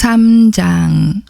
3장.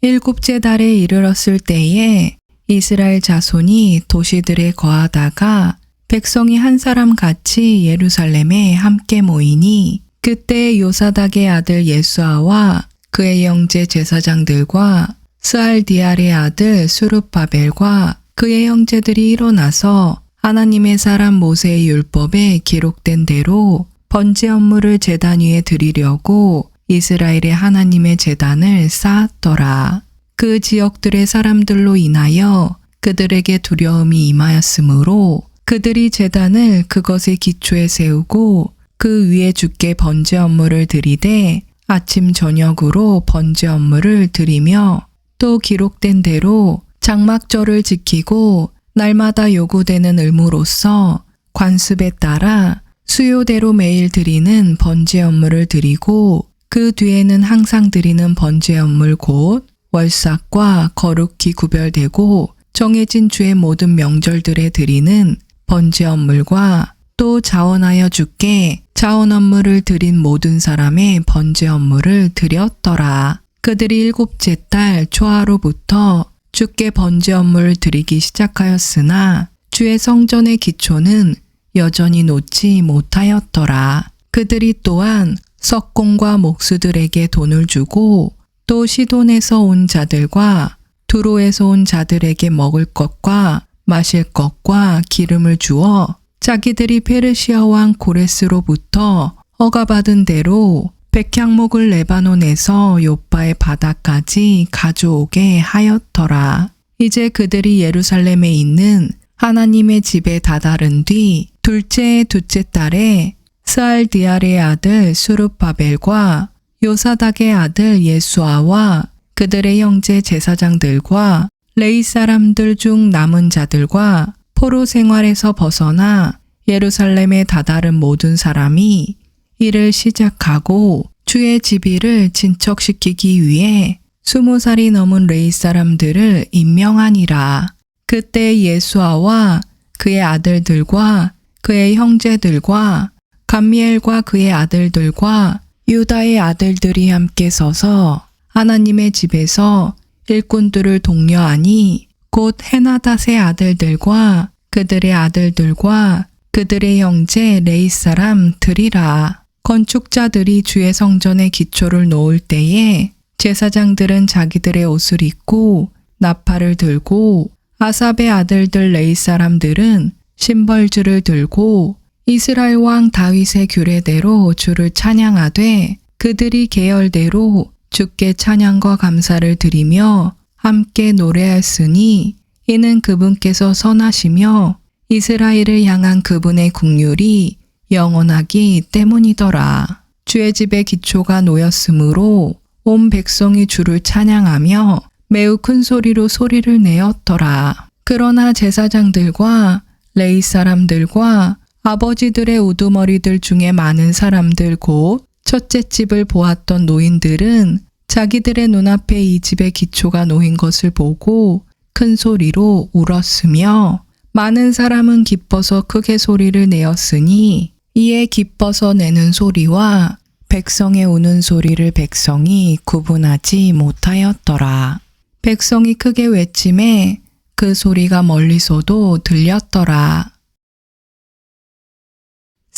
일곱째 달에 이르렀을 때에 이스라엘 자손이 도시들에 거하다가 백성이 한 사람 같이 예루살렘에 함께 모이니 그때 요사닥의 아들 예수아와 그의 형제 제사장들과 스알디알의 아들 수룹바벨과 그의 형제들이 일어나서 하나님의 사람 모세의 율법에 기록된 대로 번제 업무를 제단 위에 드리려고 이스라엘의 하나님의 제단을 쌓았더라. 그 지역들의 사람들로 인하여 그들에게 두려움이 임하였으므로 그들이 제단을 그것의 기초에 세우고 그 위에 주께 번제 업무를 드리되 아침 저녁으로 번제 업무를 드리며 또 기록된 대로 장막절을 지키고 날마다 요구되는 의무로서 관습에 따라 수요대로 매일 드리는 번제 업무를 드리고 그 뒤에는 항상 드리는 번제 업물 곧 월삭과 거룩히 구별되고 정해진 주의 모든 명절들에 드리는 번제 업물과 또 자원하여 주께 자원 업무를 드린 모든 사람의 번제 업무를 드렸더라. 그들이 일곱째 달 초하로부터 주께 번제 업무를 드리기 시작하였으나 주의 성전의 기초는 여전히 놓지 못하였더라. 그들이 또한 석공과 목수들에게 돈을 주고 또 시돈에서 온 자들과 두로에서 온 자들에게 먹을 것과 마실 것과 기름을 주어 자기들이 페르시아 왕 고레스로부터 허가받은 대로 백향목을 레바논에서 요바의 바다까지 가져오게 하였더라. 이제 그들이 예루살렘에 있는 하나님의 집에 다다른 뒤 둘째 두째 달에 스알디알의 아들 수룹바벨과 요사닥의 아들 예수아와 그들의 형제 제사장들과 레이 사람들 중 남은 자들과 포로 생활에서 벗어나 예루살렘에 다다른 모든 사람이 일을 시작하고 주의 지비를 진척시키기 위해 스무 살이 넘은 레이 사람들을 임명하니라. 그때 예수아와 그의 아들들과 그의 형제들과 감미엘과 그의 아들들과 유다의 아들들이 함께 서서 하나님의 집에서 일꾼들을 독려하니 곧 헤나닷의 아들들과 그들의 아들들과 그들의 형제 레이 사람 들이라. 건축자들이 주의 성전의 기초를 놓을 때에 제사장들은 자기들의 옷을 입고 나팔을 들고 아삽의 아들들 레이 사람들은 심벌주를 들고 이스라엘 왕 다윗의 규례대로 주를 찬양하되 그들이 계열대로 주께 찬양과 감사를 드리며 함께 노래하였으니 이는 그분께서 선하시며 이스라엘을 향한 그분의 국률이 영원하기 때문이더라. 주의 집의 기초가 놓였으므로 온 백성이 주를 찬양하며 매우 큰 소리로 소리를 내었더라. 그러나 제사장들과 레이 사람들과 아버지들의 우두머리들 중에 많은 사람들 곧 첫째 집을 보았던 노인들은 자기들의 눈앞에 이 집의 기초가 놓인 것을 보고 큰 소리로 울었으며 많은 사람은 기뻐서 크게 소리를 내었으니 이에 기뻐서 내는 소리와 백성의 우는 소리를 백성이 구분하지 못하였더라. 백성이 크게 외침에 그 소리가 멀리서도 들렸더라.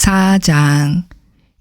4장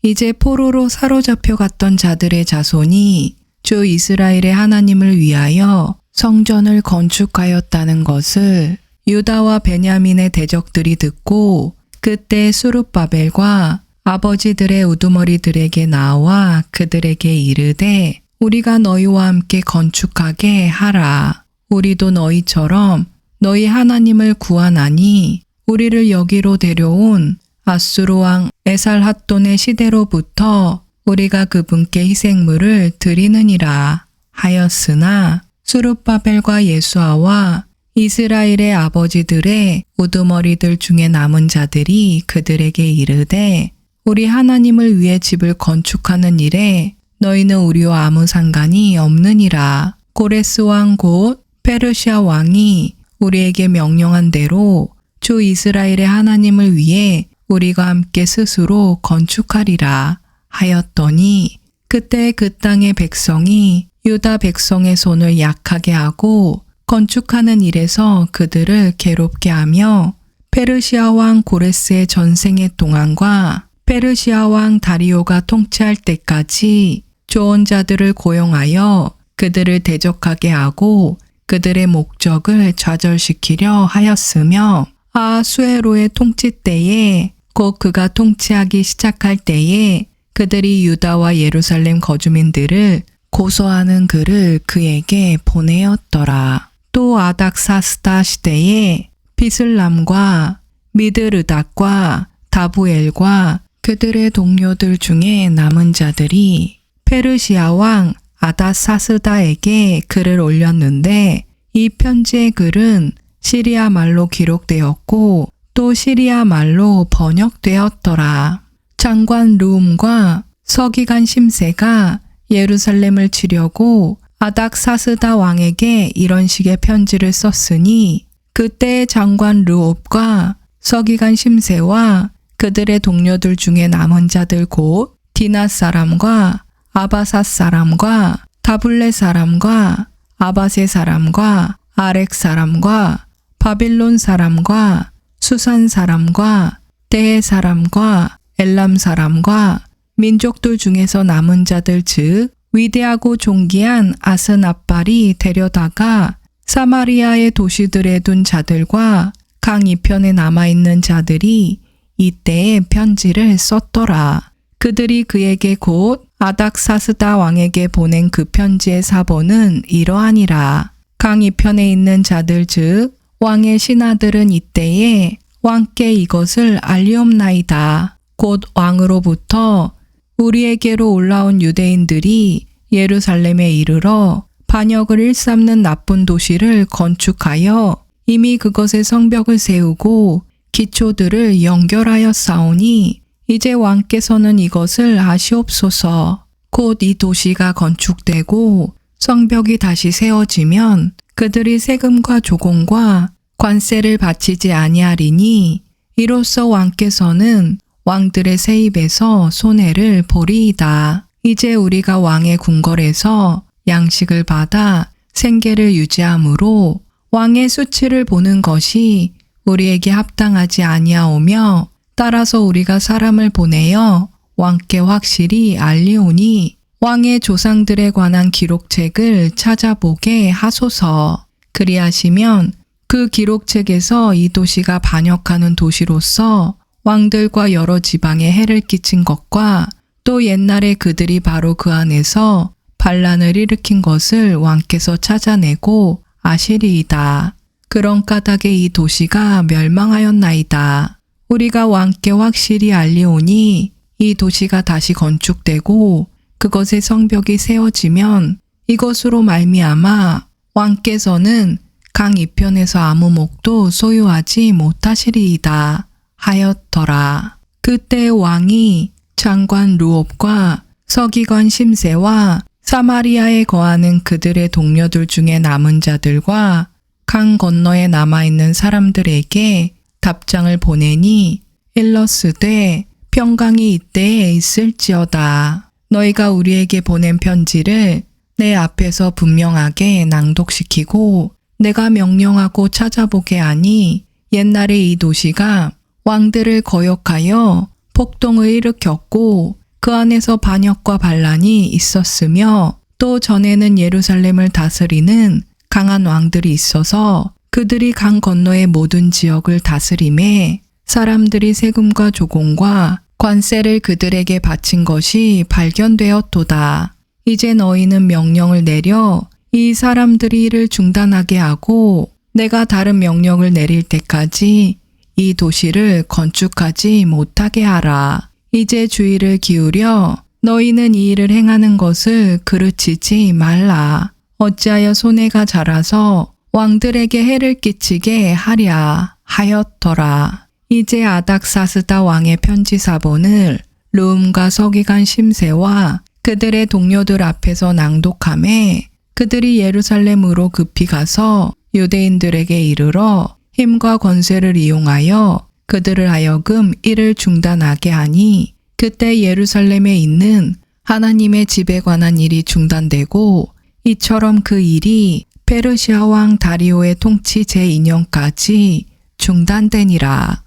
이제 포로로 사로잡혀 갔던 자들의 자손이 주 이스라엘의 하나님을 위하여 성전을 건축하였다는 것을 유다와 베냐민의 대적들이 듣고 그때 수룹바벨과 아버지들의 우두머리들에게 나와 그들에게 이르되 우리가 너희와 함께 건축하게 하라. 우리도 너희처럼 너희 하나님을 구하나니 우리를 여기로 데려온 아수르 왕 에살핫돈의 시대로부터 우리가 그분께 희생물을 드리느니라 하였으나 수룹바벨과 예수아와 이스라엘의 아버지들의 우두머리들 중에 남은 자들이 그들에게 이르되 우리 하나님을 위해 집을 건축하는 일에 너희는 우리와 아무 상관이 없느니라. 고레스 왕 곧 페르시아 왕이 우리에게 명령한 대로 주 이스라엘의 하나님을 위해 우리가 함께 스스로 건축하리라 하였더니 그때 그 땅의 백성이 유다 백성의 손을 약하게 하고 건축하는 일에서 그들을 괴롭게 하며 페르시아 왕 고레스의 전생의 동안과 페르시아 왕 다리오가 통치할 때까지 좋은 자들을 고용하여 그들을 대적하게 하고 그들의 목적을 좌절시키려 하였으며 아수에로의 통치 때에 곧 그가 통치하기 시작할 때에 그들이 유다와 예루살렘 거주민들을 고소하는 글을 그에게 보내었더라. 또 아닥사스다 시대에 비슬람과 미드르닥과 다부엘과 그들의 동료들 중에 남은 자들이 페르시아 왕 아다사스다에게 글을 올렸는데 이 편지의 글은 시리아 말로 기록되었고 또 시리아 말로 번역되었더라. 장관 루움과 서기관 심세가 예루살렘을 치려고 아닥사스다 왕에게 이런 식의 편지를 썼으니 그때 장관 르옵과 서기관 심세와 그들의 동료들 중에 남은 자들 곧 디나 사람과 아바사 사람과 다블레 사람과 아바세 사람과 아렉 사람과 바빌론 사람과 수산 사람과 대 사람과 엘람 사람과 민족들 중에서 남은 자들 즉 위대하고 존귀한 아스나발이 데려다가 사마리아의 도시들에 둔 자들과 강 이편에 남아있는 자들이 이때에 편지를 썼더라. 그들이 그에게 곧 아닥사스다 왕에게 보낸 그 편지의 사본은 이러하니라. 강 이편에 있는 자들 즉 왕의 신하들은 이때에 왕께 이것을 알리옵나이다. 곧 왕으로부터 우리에게로 올라온 유대인들이 예루살렘에 이르러 반역을 일삼는 나쁜 도시를 건축하여 이미 그것의 성벽을 세우고 기초들을 연결하여 싸우니 이제 왕께서는 이것을 아시옵소서. 곧 이 도시가 건축되고 성벽이 다시 세워지면 그들이 세금과 조공과 관세를 바치지 아니하리니 이로써 왕께서는 왕들의 세입에서 손해를 보리이다. 이제 우리가 왕의 궁궐에서 양식을 받아 생계를 유지하므로 왕의 수치를 보는 것이 우리에게 합당하지 아니하오며 따라서 우리가 사람을 보내어 왕께 확실히 알리오니 왕의 조상들에 관한 기록책을 찾아보게 하소서. 그리하시면 그 기록책에서 이 도시가 반역하는 도시로서 왕들과 여러 지방에 해를 끼친 것과 또 옛날에 그들이 바로 그 안에서 반란을 일으킨 것을 왕께서 찾아내고 아시리이다. 그런 까닭에 이 도시가 멸망하였나이다. 우리가 왕께 확실히 알리오니 이 도시가 다시 건축되고 그것의 성벽이 세워지면 이것으로 말미암아 왕께서는 강 이편에서 아무 목도 소유하지 못하시리이다 하였더라. 그때 왕이 장관 루옵과 서기관 심세와 사마리아에 거하는 그들의 동료들 중에 남은 자들과 강 건너에 남아있는 사람들에게 답장을 보내니 일러스되 평강이 이때에 있을지어다. 너희가 우리에게 보낸 편지를 내 앞에서 분명하게 낭독시키고 내가 명령하고 찾아보게 하니 옛날에 이 도시가 왕들을 거역하여 폭동을 일으켰고 그 안에서 반역과 반란이 있었으며 또 전에는 예루살렘을 다스리는 강한 왕들이 있어서 그들이 강 건너의 모든 지역을 다스림에 사람들이 세금과 조공과 관세를 그들에게 바친 것이 발견되었도다. 이제 너희는 명령을 내려 이 사람들이 이를 중단하게 하고 내가 다른 명령을 내릴 때까지 이 도시를 건축하지 못하게 하라. 이제 주의를 기울여 너희는 이 일을 행하는 것을 그르치지 말라. 어찌하여 손해가 자라서 왕들에게 해를 끼치게 하랴 하였더라. 이제 아닥사스다 왕의 편지 사본을 룸과 서기관 심세와 그들의 동료들 앞에서 낭독함에 그들이 예루살렘으로 급히 가서 유대인들에게 이르러 힘과 권세를 이용하여 그들을 하여금 이를 중단하게 하니 그때 예루살렘에 있는 하나님의 집에 관한 일이 중단되고 이처럼 그 일이 페르시아 왕 다리오의 통치 제2년까지 중단되니라.